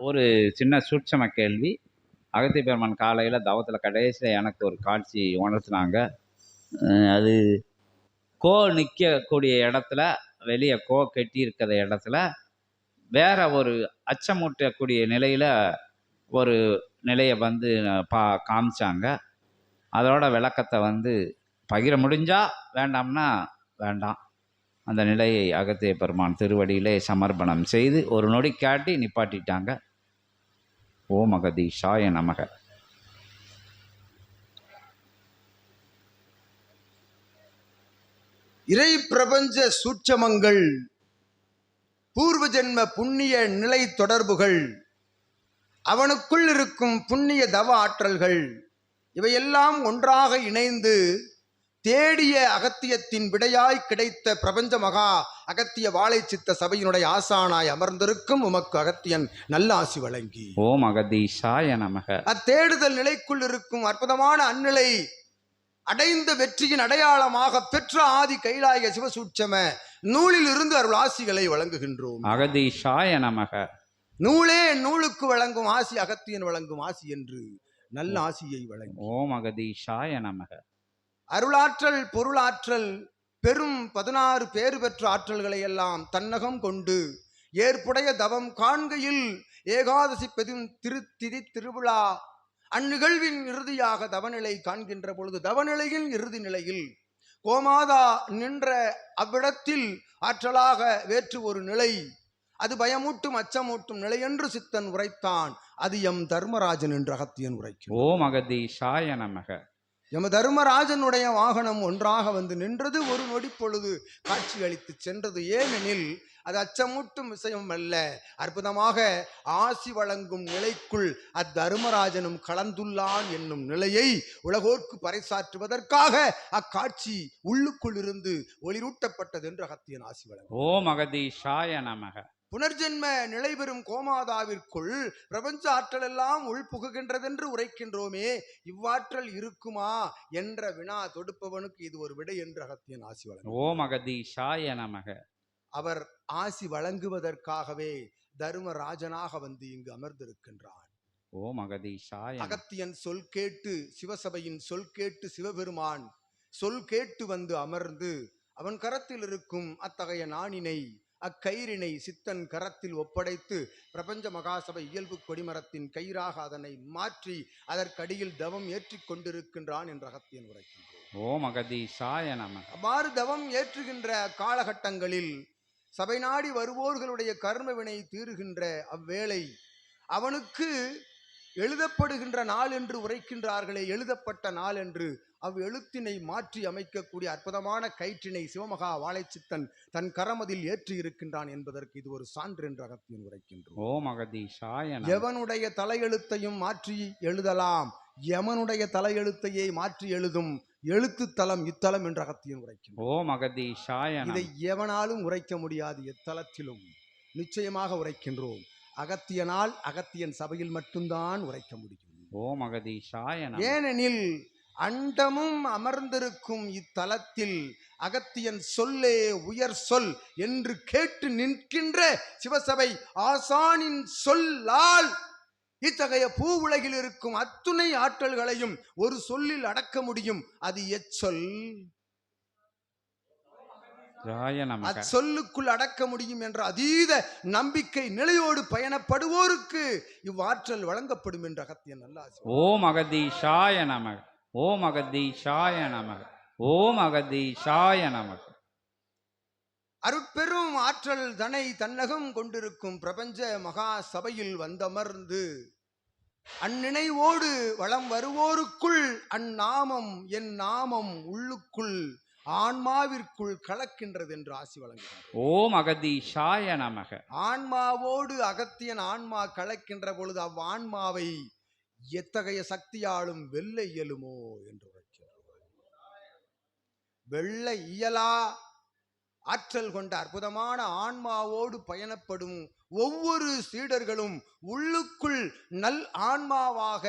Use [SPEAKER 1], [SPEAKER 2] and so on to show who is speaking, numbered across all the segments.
[SPEAKER 1] ஒரு சின்ன சூட்சம கேள்வி. அகத்திய பெருமான் காலையில் தவத்தில் கடைசியில் எனக்கு ஒரு காட்சி உணர்த்தினாங்க. அது கோ நிற்கக்கூடிய இடத்துல வெளியே கோ கட்டி இருக்கிற இடத்துல வேற ஒரு அச்சமூட்டக்கூடிய நிலையில் ஒரு நிலையை வந்து பா காமிச்சாங்க. அதோட விளக்கத்தை வந்து பகிர முடிஞ்சால் வேண்டாம்னா வேண்டாம். அந்த நிலையை அகத்திய பெருமான் திருவடியிலே சமர்ப்பணம் செய்து ஒரு நொடி காட்டி நிப்பாட்டிட்டாங்க. ஓ மகதீஷாய நமக.
[SPEAKER 2] இறை பிரபஞ்ச சூட்சமங்கள் பூர்வ ஜென்ம புண்ணிய நிலை தொடர்புகள் அவனுக்குள் இருக்கும் புண்ணிய தவ ஆற்றல்கள் இவையெல்லாம் ஒன்றாக இணைந்து தேடிய அகத்தியத்தின் விடையாய் கிடைத்த பிரபஞ்ச மகா அகத்திய வாழை சித்த சபையினுடைய ஆசானாய் அமர்ந்திருக்கும் உமக்கு அகத்தியன் நல்ல ஆசி வழங்கி.
[SPEAKER 1] ஓ மகதீஷாய நமக.
[SPEAKER 2] அத்தேடுதல் நிலைக்குள் இருக்கும் அற்புதமான அந்நிலை அடைந்த வெற்றியின் அடையாளமாக பெற்ற ஆதி கைலாய சிவசூட்சம நூலில் இருந்து அருள் ஆசிகளை வழங்குகின்றோம்.
[SPEAKER 1] அகதீஷாய நமக.
[SPEAKER 2] நூலே நூலுக்கு வழங்கும் ஆசி அகத்தியன் வழங்கும் ஆசி என்று நல்ல ஆசியை வழங்கும்
[SPEAKER 1] ஓ மகதீஷாய நமக.
[SPEAKER 2] அருளாற்றல் பொருளாற்றல் பெரும் பதினாறு பேறு பெற்ற ஆற்றல்களை எல்லாம் தன்னகம் கொண்டு ஏற்புடைய தவம் காண்கையில் ஏகாதசி பெரும் திருத்திதி திருவிழா அந்நிகழ்வின் இறுதியாக தவநிலை காண்கின்ற பொழுது தவநிலையின் இறுதி நிலையில் கோமாதா நின்ற அவ்விடத்தில் ஆற்றலாக வேற்று ஒரு நிலை. அது பயமூட்டும் அச்சமூட்டும் நிலையென்று சித்தன் உரைத்தான். அது எம் தர்மராஜன் என்று அகத்தியன் உரைக்கும்.
[SPEAKER 1] ஓ மகதீஷாய நமக.
[SPEAKER 2] எம தர்மராஜனுடைய வாகனம் ஒன்றாக வந்து நின்றது ஒரு நொடி பொழுது காட்சி அளித்து சென்றது. ஏனெனில் அது அச்சமூட்டும் விஷயம் அல்ல. அற்புதமாக ஆசி வழங்கும் நிலைக்குள் அத்தர்மராஜனும் கலந்துள்ளான் என்னும் நிலையை உலகோர்க்கு பறைசாற்றுவதற்காக அக்காட்சி உள்ளுக்குள் இருந்து ஒளிரூட்டப்பட்டது என்று அகத்தியன் ஆசி வழங்கும்
[SPEAKER 1] ஓ மகதீஷாய நமக.
[SPEAKER 2] புனர்ஜென்ம நிலை பெறும் கோமாதாவிற்குள் பிரபஞ்ச ஆற்றல் எல்லாம் உள்புகுகின்றதென்று உரைக்கின்றோமே இவ்வாற்றல் இருக்குமா என்ற வினா தொடுப்பவனுக்கு இது ஒரு விடை என்று அகத்தியன் ஆசி வழங்கும்
[SPEAKER 1] ஓ மகதீஷாய நமக.
[SPEAKER 2] அவர் ஆசி வழங்குவதற்காகவே தர்மராஜனாக வந்து இங்கு அமர்ந்திருக்கின்றான்.
[SPEAKER 1] ஓ மகதீஷாய நமக.
[SPEAKER 2] அகத்தியன் சொல் கேட்டு சிவசபையின் சொல் கேட்டு சிவபெருமான் சொல் கேட்டு வந்து அமர்ந்து அவன் கரத்தில் இருக்கும் அத்தகைய நாணினை அக்கயிறினை சித்தன் கரத்தில் ஒப்படைத்து பிரபஞ்ச மகாசபை இயல்பு கொடிமரத்தின் கயிறாக அதனை மாற்றி அதற்கடியில் தவம் ஏற்றிக் கொண்டிருக்கின்றான் என்று அகத்தியன் உரைக்கின்றோம்
[SPEAKER 1] ஓ மகதீஷாய நமக
[SPEAKER 2] அவ்வாறு தவம் ஏற்றுகின்ற காலகட்டங்களில் சபை நாடி வருவோர்களுடைய கர்மவினை தீருகின்ற அவ்வேளை அவனுக்கு எழுதப்படுகின்ற நாள் என்று உரைக்கின்றார்களே எழுதப்பட்ட நாள் என்று அவ் எழுத்தினை மாற்றி அமைக்கக்கூடிய அற்புதமான கயிற்றினை சிவமகா வாழைச்சித்தன் தன் கரமதில் ஏற்றி இருக்கின்றான் என்பதற்கு இது ஒரு சான்று என்று அகத்தியன் உரைக்கின்றோம்.
[SPEAKER 1] ஓ மகதீஷாய நமக
[SPEAKER 2] எவனுடைய தலையெழுத்தையும் மாற்றி எழுதலாம் எமனுடைய தலையெழுத்தையே மாற்றி எழுதும் எழுத்து தலம் இத்தலம் என்று அகத்தியன் உரைக்கின்றோம்.
[SPEAKER 1] ஓ மகதீஷாய
[SPEAKER 2] இதை எவனாலும் உரைக்க முடியாது எத்தலத்திலும் நிச்சயமாக உரைக்கின்றோம். அகத்தியனால் அகத்தியன் சபையில் மட்டும்தான் உரைக்க முடியும்.
[SPEAKER 1] ஓ மகதீஷாய நமக
[SPEAKER 2] ஏனெனில் அண்டமும் அமர்ந்திருக்கும் இத்தலத்தில் அகத்தியன் சொல்லே உயர் சொல் என்று கேட்டு நிற்கின்ற சிவசபை ஆசானின் சொல்லால் இத்தகைய பூ உலகில் இருக்கும் அத்துணை ஆற்றல்களையும் ஒரு சொல்லில் அடக்க முடியும். அது எச்சொல் அச்சொல்லுக்குள் அடக்க முடியும் என்ற அதீத நம்பிக்கை நிலையோடு பயணப்படுவோருக்கு இவ்வாற்றல் வழங்கப்படும் என்ற அகத்தியன் நல்ல ஆசி
[SPEAKER 1] ஓ மகதீஷாய நமக. ஓ மகதீஷாய நமக. ஓ மகதீஷாய நமக.
[SPEAKER 2] அருட்பெரும் ஆற்றல் தனை தன்னகம் கொண்டிருக்கும் பிரபஞ்ச மகா சபையில் வந்தமர்ந்து அந்நினைவோடு வளம் வருவோருக்குள் அந்நாமம் என் நாமம் உள்ளுக்குள் ஆன்மாவிற்குள் கலக்கின்றது என்று ஆசி வழங்குகிறார்
[SPEAKER 1] ஓ மகதீஷாய நமக.
[SPEAKER 2] ஆன்மாவோடு அகத்தியன் ஆன்மா கலக்கின்ற பொழுது அவ் ஆன்மாவை எத்தகைய சக்தியாலும் வெல்ல இயலுமோ என்று உரைக்கிறார் வெல்ல இயலா ஆற்றல் கொண்ட அற்புதமான ஆன்மாவோடு பயணப்படும் ஒவ்வொரு சீடர்களும் உள்ளுக்குள் நல் ஆன்மாவாக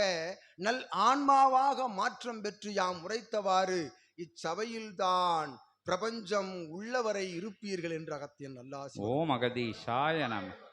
[SPEAKER 2] நல் ஆன்மாவாக மாற்றம் பெற்று யாம் உரைத்தவாறு இச்சபையில்தான் பிரபஞ்சம் உள்ளவரை இருப்பீர்கள் என்று அகத்தியன் நல்லாசி
[SPEAKER 1] ஓம் அகதீஷாய நமக